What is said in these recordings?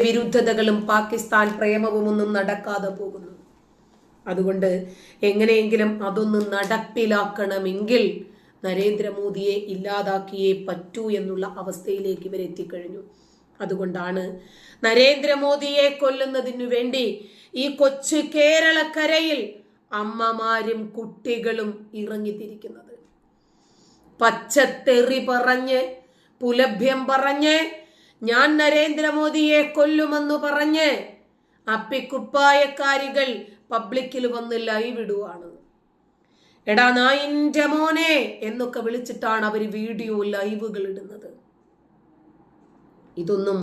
വിരുദ്ധതകളും പാകിസ്ഥാൻ പ്രേമവും ഒന്നും നടക്കാതെ പോകുന്നു. അതുകൊണ്ട് എങ്ങനെയെങ്കിലും അതൊന്ന് നടപ്പിലാക്കണമെങ്കിൽ നരേന്ദ്രമോദിയെ ഇല്ലാതാക്കിയേ പറ്റൂ എന്നുള്ള അവസ്ഥയിലേക്ക് ഇവർ എത്തിക്കഴിഞ്ഞു. അതുകൊണ്ടാണ് നരേന്ദ്രമോദിയെ കൊല്ലുന്നതിനു വേണ്ടി ഈ കൊച്ചു കേരളക്കരയിൽ അമ്മമാരും കുട്ടികളും ഇറങ്ങിത്തിരിക്കുന്നത്. പച്ചത്തെറി പറഞ്ഞ് പുലഭ്യം പറഞ്ഞ് ഞാൻ നരേന്ദ്രമോദിയെ കൊല്ലുമെന്ന് പറഞ്ഞ് അപ്പിക്കുപ്പായക്കാരികൾ പബ്ലിക്കിൽ വന്ന് ലൈവ് ഇടുവാണ്. എടാ നായിന്റെ മോനെ എന്നൊക്കെ വിളിച്ചിട്ടാണ് അവർ വീഡിയോ ലൈവുകൾ ഇടുന്നത്. ഇതൊന്നും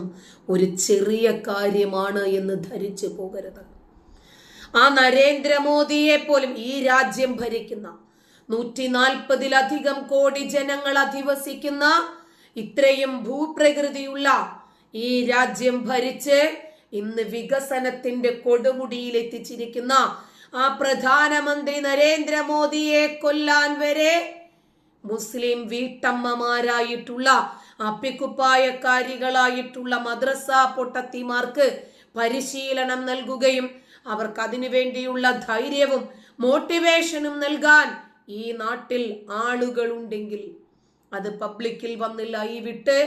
ഒരു ചെറിയ കാര്യമാണ് എന്ന് ധരിച്ചു പോകരുത്. ആ നരേന്ദ്രമോദിയെ പോലും ഈ രാജ്യം ഭരിക്കുന്ന നൂറ്റി നാൽപ്പതിലധികം കോടി ജനങ്ങൾ അധിവസിക്കുന്ന ഇത്രയും ഭൂപ്രകൃതിയുള്ള ഈ രാജ്യം ഭരിച്ച് ഇന്ന് വികസനത്തിന്റെ കൊടുമുടിയിൽ എത്തിച്ചിരിക്കുന്ന ആ പ്രധാനമന്ത്രി നരേന്ദ്രമോദിയെ കൊല്ലാൻ വരെ മുസ്ലിം വീട്ടമ്മമാരായിട്ടുള്ള അപ്പിക്കുപ്പായക്കാരികളായിട്ടുള്ള മദ്രസ പൊട്ടത്തിമാർക്ക് പരിശീലനം നൽകുകയും അവർക്ക് അതിനു വേണ്ടിയുള്ള ധൈര്യവും മോട്ടിവേഷനും നൽകാൻ ഈ നാട്ടിൽ ആളുകളുണ്ടെങ്കിൽ അത് പബ്ലിക്കിൽ വന്ന് ലൈവിട്ട്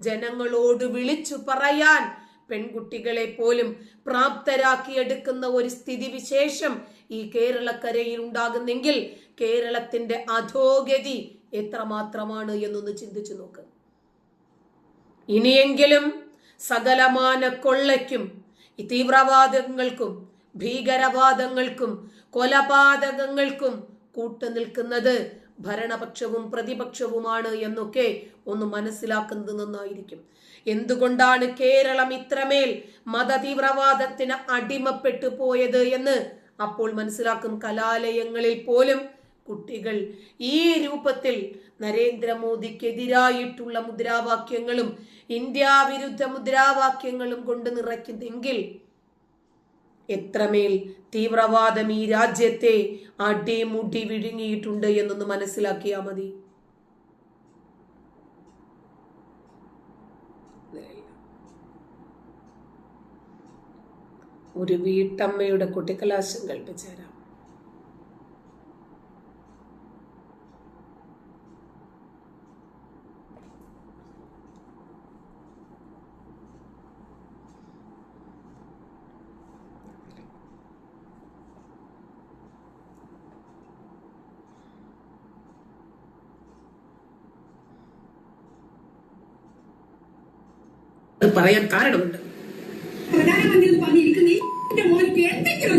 ജനങ്ങളോട് വിളിച്ചു പറയാൻ പെൺകുട്ടികളെ പോലും പ്രാപ്തരാക്കിയെടുക്കുന്ന ഒരു സ്ഥിതിവിശേഷം ഈ കേരളക്കരയിൽ ഉണ്ടാകുന്നെങ്കിൽ കേരളത്തിന്റെ അധോഗതി എത്രമാത്രമാണ് എന്നൊന്ന് ചിന്തിച്ചു നോക്ക്. ഇനിയെങ്കിലും സകലമാന കൊള്ളയ്ക്കും തീവ്രവാദങ്ങൾക്കും ഭീകരവാദങ്ങൾക്കും കൊലപാതകങ്ങൾക്കും കൂട്ടുനിൽക്കുന്നത് ഭരണപക്ഷവും പ്രതിപക്ഷവുമാണ് എന്നൊക്കെ ഒന്ന് മനസ്സിലാക്കുന്നത് നന്നായിരിക്കും. എന്തുകൊണ്ടാണ് കേരളം ഇത്രമേൽ മതതീവ്രവാദത്തിന് അടിമപ്പെട്ടു പോയത് എന്ന് അപ്പോൾ മനസ്സിലാക്കും കലാലയങ്ങളിൽ പോലും കുട്ടികൾ ഈ രൂപത്തിൽ നരേന്ദ്രമോദിക്കെതിരായിട്ടുള്ള മുദ്രാവാക്യങ്ങളും ഇന്ത്യ വിരുദ്ധ മുദ്രാവാക്യങ്ങളും കൊണ്ട് നിറയ്ക്കുന്നെങ്കിൽ എത്രമേൽ തീവ്രവാദം ഈ രാജ്യത്തെ അടിമുടി വിഴുങ്ങിയിട്ടുണ്ട് എന്നൊന്ന് മനസ്സിലാക്കിയാ മതി. ഒരു വീട്ടമ്മയുടെ കുട്ടിക്കലാശം കൽപ്പിച്ചുതരാം പറയാൻ കാരണമുണ്ട്. പ്രധാനമന്ത്രി എന്ന് പറഞ്ഞിരിക്കുന്ന ഈ എന്റെ മോനിക്ക് എന്തെങ്കിലും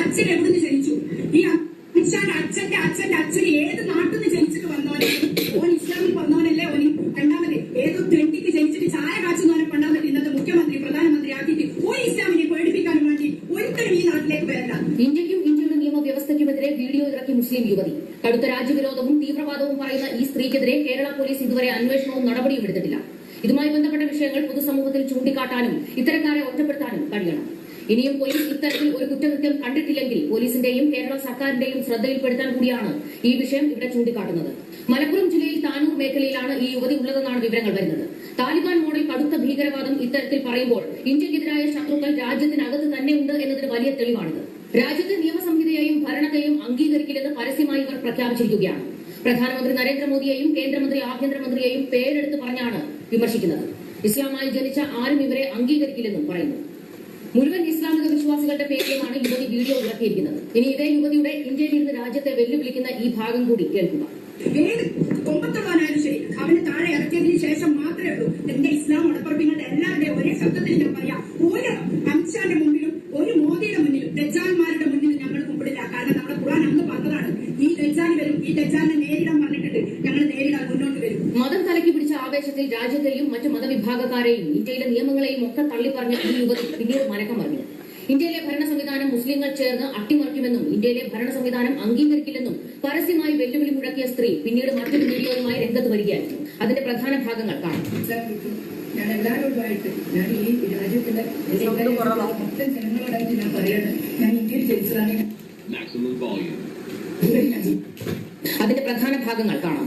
അച്ഛൻ എവിടുന്ന് ജനിച്ചു? ഈ അച്ഛൻ അച്ഛന്റെ അച്ഛന്റെ അച്ഛൻ ഏത് നാട്ടിൽ നിന്ന് ജനിച്ചിട്ട് വന്നവനെ? ഓൻ ഇസ്ലാമിൽ വന്നവനല്ലേ ഓന്? രണ്ടാമത് ഏതോ തെണ്ടിക്ക് ജനിച്ചിട്ട് ചായ കാച്ചുന്നവനെ ഇന്നത്തെ മുഖ്യമന്ത്രി പ്രധാനമന്ത്രി ആക്കിയിട്ട് ഒരു ഇസ്ലാമിനെ പേടിപ്പിക്കാൻ വേണ്ടി ഒരിക്കലും ഈ നാട്ടിലേക്ക് ഇന്ത്യക്കും ഇന്ത്യയുടെ നിയമവ്യവസ്ഥയ്ക്കുമെതിരെ വീഡിയോ ഇറക്കി മുസ്ലിം യുവതി. ചൂണ്ടിക്കാട്ടാനും ഇത്തരക്കാരെ ഒറ്റപ്പെടുത്താനും കഴിയണം. ഇനിയും പോലീസ് ഇത്തരത്തിൽ ഒരു കുറ്റകൃത്യം കണ്ടിട്ടില്ലെങ്കിൽ പോലീസിന്റെയും കേരള സർക്കാരിന്റെയും ശ്രദ്ധയിൽപ്പെടുത്താൻ കൂടിയാണ് ഈ വിഷയം ഇവിടെ ചൂണ്ടിക്കാട്ടുന്നത്. മലപ്പുറം ജില്ലയിൽ താനൂർ മേഖലയിലാണ് ഈ യുവതി ഉള്ളതെന്നാണ് വിവരങ്ങൾ വരുന്നത്. താലിബാൻ മോഡൽ കടുത്ത ഭീകരവാദം ഇത്തരത്തിൽ പറയുമ്പോൾ ഇന്ത്യക്കെതിരായ ശത്രുക്കൾ രാജ്യത്തിനകത്ത് തന്നെയുണ്ട് എന്നതിന് വലിയ തെളിവാണിത്. രാജ്യത്തെ നിയമസംഹിതയെയും ഭരണത്തെയും അംഗീകരിക്കില്ലെന്ന് പരസ്യമായി ഇവർ പ്രഖ്യാപിച്ചിരിക്കുകയാണ്. പ്രധാനമന്ത്രി നരേന്ദ്രമോദിയെയും കേന്ദ്രമന്ത്രി ആഭ്യന്തരമന്ത്രിയെയും പേരെടുത്ത് പറഞ്ഞാണ് വിമർശിക്കുന്നത്. ഇസ്ലാമായി ജനിച്ച ആരും ഇവരെ അംഗീകരിക്കില്ലെന്നും പറയുന്നു. മുഴുവൻ ഇസ്ലാമിക വിശ്വാസികളുടെ പേരിലുമാണ് യുവതി വീഡിയോ ഇറക്കിയിരിക്കുന്നത്. ഇനി ഇതേ യുവതിയുടെ ഇന്ത്യയിൽ ഇരുന്ന് രാജ്യത്തെ വെല്ലുവിളിക്കുന്ന ഈ ഭാഗം കൂടി കേൾക്കുക. ഏത് കൊമ്പത്തുള്ളവനായാലും ശരി അവന് താഴെ ഇറക്കിയതിന് ശേഷം മാത്രമേ ഉള്ളൂ. എന്റെ ഇസ്ലാം ഉടപ്പറപ്പിങ്ങളുടെ എല്ലാവരുടെയും ഒരേ ശബ്ദത്തിൽ ഞാൻ പറയാം. ഒരു അമിത്ഷാന്റെ മുന്നിലും ഒരു മോദിയുടെ മുന്നിലും ദജാൽമാരുടെ മുന്നിലും ഞങ്ങൾ കുമ്പിടില്ല. കാരണം നമ്മുടെ ഖുർആൻ അന്ന് പറഞ്ഞതാണ് ഈ ദജാൽ ഈ ദജാലിനെ നേരിടാൻ പറഞ്ഞിട്ടുണ്ട് ഞങ്ങൾ നേരിടാൻ മുന്നോട്ട് വരും. മതം തലക്കി പിടിച്ച ആവേശത്തിൽ രാജ്യത്തെയും മറ്റു മതവിഭാഗക്കാരെയും ഇന്ത്യയിലെ നിയമങ്ങളെയും ഒക്കെ തള്ളിപ്പറഞ്ഞ ഈ യുവതി പിന്നീട് മരക്കം പറഞ്ഞു ഇന്ത്യയിലെ ഭരണ സംവിധാനം മുസ്ലിങ്ങൾ ചേർന്ന് അട്ടിമറിക്കുമെന്നും ഇന്ത്യയിലെ ഭരണ സംവിധാനം അംഗീകരിക്കില്ലെന്നും പരസ്യമായി വെല്ലുവിളി മുഴക്കിയ സ്ത്രീ പിന്നീട് മറ്റൊരു വീഡിയോയുമായി രംഗത്ത് വരികയായിരുന്നു. അതിന്റെ പ്രധാന ഭാഗങ്ങൾ കാണാം. ഞാൻ എല്ലാവരോടുമായിട്ട് ഞാൻ ഈ രാജ്യത്തിലെ മൊത്തം ജനങ്ങളോടായിട്ട് ഞാൻ പറയുന്നത് ഞാൻ ഇന്ത്യയിൽ ജനിച്ചതാണ്. അതിന്റെ പ്രധാന ഭാഗങ്ങൾ കാണാം.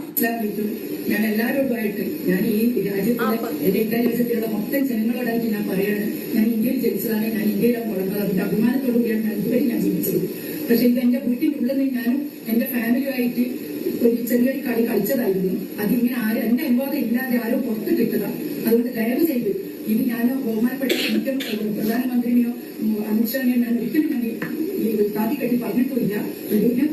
ഞാൻ എല്ലാവരോടുമായിട്ട് ഞാൻ ഈ രാജ്യത്തിലെ എന്റെ ഇന്ത്യ മൊത്തം ജനങ്ങളോടായിട്ട് ഞാൻ പറയാണ്. ഞാൻ ഇന്ത്യയിൽ ജനിച്ചതാണ് ഞാൻ ഇന്ത്യയിലാണ് വളർന്നത് അതിന്റെ അഭിമാനത്തോടുകൂടിയാണ് ഞാൻ ഇതുവരെ ഞാൻ ജീവിച്ചത്. പക്ഷെ ഇത് എന്റെ വീട്ടിലുള്ളത് ഞാനും എന്റെ ഫാമിലിയുമായിട്ട് ഒരു ചെറിയൊരു കളി കളിച്ചതായിരുന്നു. അതിങ്ങനെ ആരും എന്റെ അനുവാദം ഇല്ലാതെ ആരും പുറത്ത് കിട്ടുക. അതുകൊണ്ട് ദയവ് ചെയ്ത് ഇത് ഞാൻ ബഹുമാനപ്പെട്ട പ്രധാനമന്ത്രിനെയോ അമിത്ഷാനെയോ ഞാൻ ഒരിക്കലും ഞാൻ ഈ താത്തി കെട്ടി പറഞ്ഞിട്ടുമില്ല. ഇതിന്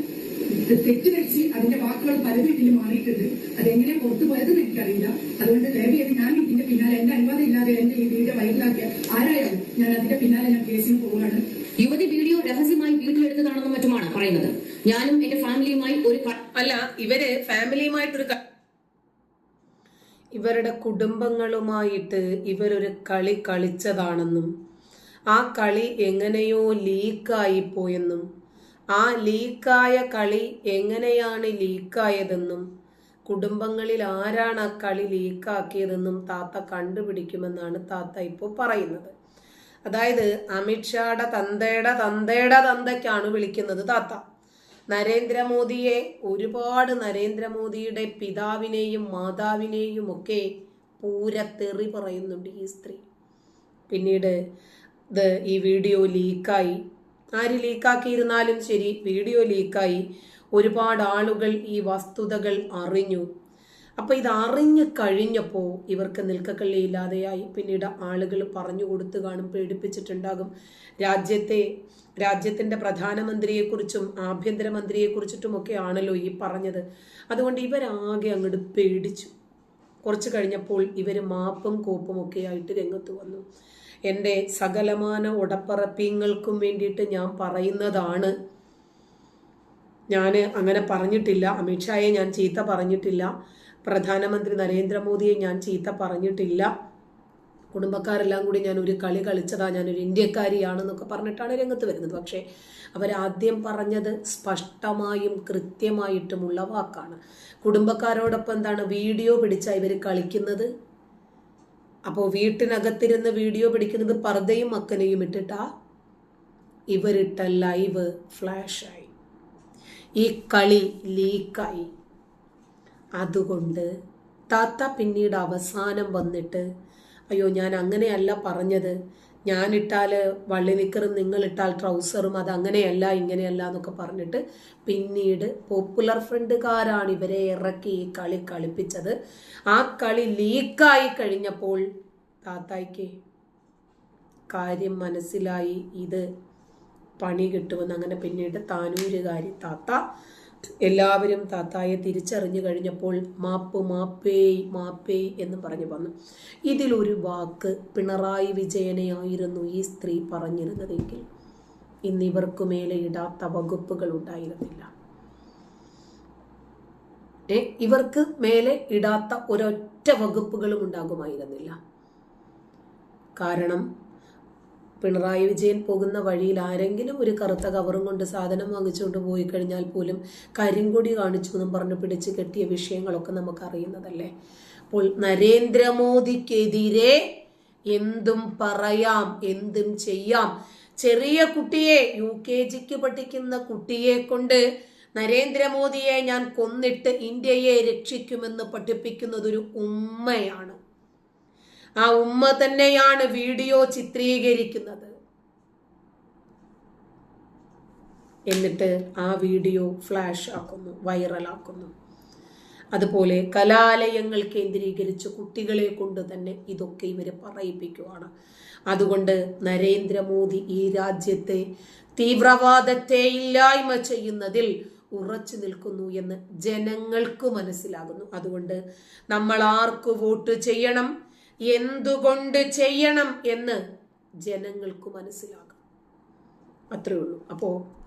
തെറ്റിദ്ധരിച്ച് അതിന്റെ വാക്കുകൾ പല വീട്ടിലും മാറിയിട്ടുണ്ട്. അതെങ്ങനെ പുറത്തു പോയതെന്ന് എനിക്കറിയില്ല. അതുകൊണ്ട് ദയവ് ചെയ്ത് ഞാൻ ഇതിന്റെ പിന്നാലെ എന്റെ അനുവാദം ഇല്ലാതെ എന്റെ ഈ വീഡിയോ വൈറലാക്കിയ ആരായാലും ഞാൻ അതിന്റെ പിന്നാലെ ഞാൻ കേസിന് പോവുകയാണ്. യുവതി വീഡിയോ രഹസ്യമായി വീട്ടിലെടുത്തതാണെന്നും എടുത്തതാണെന്നും മറ്റുമാണ് പറയുന്നത്. ഞാനും എന്റെ ഫാമിലിയുമായി ഒരു അല്ല ഇവർ ഫാമിലിയുമായിട്ടൊരു ഇവരുടെ കുടുംബങ്ങളുമായിട്ട് ഇവരൊരു കളി കളിച്ചതാണെന്നും ആ കളി എങ്ങനെയോ ലീക്കായി പോയെന്നും ആ ലീക്കായ കളി എങ്ങനെയാണ് ലീക്കായതെന്നും കുടുംബങ്ങളിൽ ആരാണ് ആ കളി ലീക്കാക്കിയതെന്നും താത്ത കണ്ടുപിടിക്കുമെന്നാണ് താത്ത ഇപ്പോൾ പറയുന്നത്. അതായത് അമിത്ഷായുടെ തന്തയുടെ തന്തയുടെ തന്തയ്ക്കാണ് വിളിക്കുന്നത് താത്ത. നരേന്ദ്രമോദിയെ ഒരുപാട് നരേന്ദ്രമോദിയുടെ പിതാവിനെയും മാതാവിനെയും ഒക്കെ പൂരത്തെറി പറയുന്നുണ്ട് ഈ സ്ത്രീ. പിന്നീട് ഇത് ഈ വീഡിയോ ലീക്കായി. ആര് ലീക്കാക്കിയിരുന്നാലും ശരി വീഡിയോ ലീക്കായി. ഒരുപാട് ആളുകൾ ഈ വസ്തുതകൾ അറിഞ്ഞു. അപ്പൊ ഇത് അറിഞ്ഞു കഴിഞ്ഞപ്പോൾ ഇവർക്ക് നിൽക്കക്കള്ളിയില്ലാതെയായി പിന്നീട് ആളുകൾ പറഞ്ഞു കൊടുത്തു കാണും പേടിപ്പിച്ചിട്ടുണ്ടാകും. രാജ്യത്തെ രാജ്യത്തിന്റെ പ്രധാനമന്ത്രിയെക്കുറിച്ചും ആഭ്യന്തരമന്ത്രിയെക്കുറിച്ചിട്ടുമൊക്കെ ആണല്ലോ ഈ പറഞ്ഞത്. അതുകൊണ്ട് ഇവരാകെ അങ്ങോട്ട് പേടിച്ചു. കുറച്ച് കഴിഞ്ഞപ്പോൾ ഇവർ മാപ്പും കോപ്പും ഒക്കെ ആയിട്ട് രംഗത്ത് വന്നു. എന്റെ സകലമാന ഉടപ്പറപ്പിങ്ങൾക്കും വേണ്ടിയിട്ട് ഞാൻ പറയുന്നതാണ്. ഞാൻ അങ്ങനെ പറഞ്ഞിട്ടില്ല. അമിത്ഷായെ ഞാൻ ചീത്ത പറഞ്ഞിട്ടില്ല. പ്രധാനമന്ത്രി നരേന്ദ്രമോദിയെ ഞാൻ ചീത്ത പറഞ്ഞിട്ടില്ല. കുടുംബക്കാരെല്ലാം കൂടി ഞാൻ ഒരു കളി കളിച്ചതാ. ഞാനൊരു ഇന്ത്യക്കാരിയാണെന്നൊക്കെ പറഞ്ഞിട്ടാണ് രംഗത്ത് വരുന്നത്. പക്ഷേ അവരാദ്യം പറഞ്ഞത് സ്പഷ്ടമായും കൃത്യമായിട്ടുമുള്ള വാക്കാണ്. കുടുംബക്കാരോടൊപ്പം എന്താണ് വീഡിയോ പിടിച്ചാ ഇവർ കളിക്കുന്നത്? അപ്പോൾ വീട്ടിനകത്തിരുന്ന് വീഡിയോ പിടിക്കുന്നത് പർദ്ദയും മക്കനെയും ഇട്ടിട്ടാ? ഇവരിട്ട ലൈവ് ഫ്ലാഷായി. ഈ കളി ലീക്കായി. അതുകൊണ്ട് താത്ത പിന്നീട് അവസാനം വന്നിട്ട് അയ്യോ ഞാൻ അങ്ങനെയല്ല പറഞ്ഞത്. ഞാനിട്ടാൽ വള്ളി നിക്കറും നിങ്ങളിട്ടാൽ ട്രൗസറും അത് അങ്ങനെയല്ല ഇങ്ങനെയല്ല എന്നൊക്കെ പറഞ്ഞിട്ട് പിന്നീട് പോപ്പുലർ ഫ്രണ്ടുകാരാണ് ഇവരെ ഇറക്കി ഈ കളി കളിപ്പിച്ചത്. ആ കളി ലീക്കായി കഴിഞ്ഞപ്പോൾ താത്തായ്ക്ക് കാര്യം മനസ്സിലായി ഇത് പണി കിട്ടുമെന്ന്. അങ്ങനെ പിന്നീട് താനൂരുകാരി താത്ത എല്ലാവരും താത്തായെ തിരിച്ചറിഞ്ഞു കഴിഞ്ഞപ്പോൾ മാപ്പ് മാപ്പേ മാപ്പേ എന്ന് പറഞ്ഞു വന്നു. ഇതിലൊരു വാക്ക് പിണറായി വിജയനെയായിരുന്നു ഈ സ്ത്രീ പറഞ്ഞിരുന്നതെങ്കിൽ ഇന്നിവർക്ക് മേലെ ഇടാത്ത വകുപ്പുകൾ ഉണ്ടായിരുന്നില്ല. ഏ ഇവർക്ക് മേലെ ഇടാത്ത ഒരൊറ്റ വകുപ്പുകളും ഉണ്ടാകുമായിരുന്നില്ല. കാരണം പിണറായി വിജയൻ പോകുന്ന വഴിയിൽ ആരെങ്കിലും ഒരു കറുത്ത കവറും കൊണ്ട് സാധനം വാങ്ങിച്ചുകൊണ്ട് പോയി കഴിഞ്ഞാൽ പോലും കരിങ്കൊടി കാണിച്ചു എന്നും പറഞ്ഞ് പിടിച്ച് കെട്ടിയ വിഷയങ്ങളൊക്കെ നമുക്ക് അറിയുന്നതല്ലേ അപ്പോൾ നരേന്ദ്രമോദിക്കെതിരെ എന്തും പറയാം എന്തും ചെയ്യാം. ചെറിയ കുട്ടിയെ യു കെ ജിക്ക് പഠിക്കുന്ന കുട്ടിയെ കൊണ്ട് നരേന്ദ്രമോദിയെ ഞാൻ കൊന്നിട്ട് ഇന്ത്യയെ രക്ഷിക്കുമെന്ന് പഠിപ്പിക്കുന്നതൊരു ഉമ്മയാണ്. ആ ഉമ്മ തന്നെയാണ് വീഡിയോ ചിത്രീകരിക്കുന്നത്. എന്നിട്ട് ആ വീഡിയോ ഫ്ലാഷ് ആക്കുന്നു വൈറലാക്കുന്നു അതുപോലെ കലാലയങ്ങൾ കേന്ദ്രീകരിച്ച് കുട്ടികളെ കൊണ്ട് തന്നെ ഇതൊക്കെ ഇവർ പറയിപ്പിക്കുവാണ്. അതുകൊണ്ട് നരേന്ദ്രമോദി ഈ രാജ്യത്തെ തീവ്രവാദത്തെ ഇല്ലായ്മ ചെയ്യുന്നതിൽ ഉറച്ചു നിൽക്കുന്നു എന്ന് ജനങ്ങൾക്ക് മനസ്സിലാകുന്നു. അതുകൊണ്ട് നമ്മൾ ആർക്ക് വോട്ട് ചെയ്യണം? എന്തുകൊണ്ട് ചെയ്യണം എന്ന് ജനങ്ങൾക്ക് മനസ്സിലാകും. അത്രേ ഉള്ളൂ. അപ്പോൾ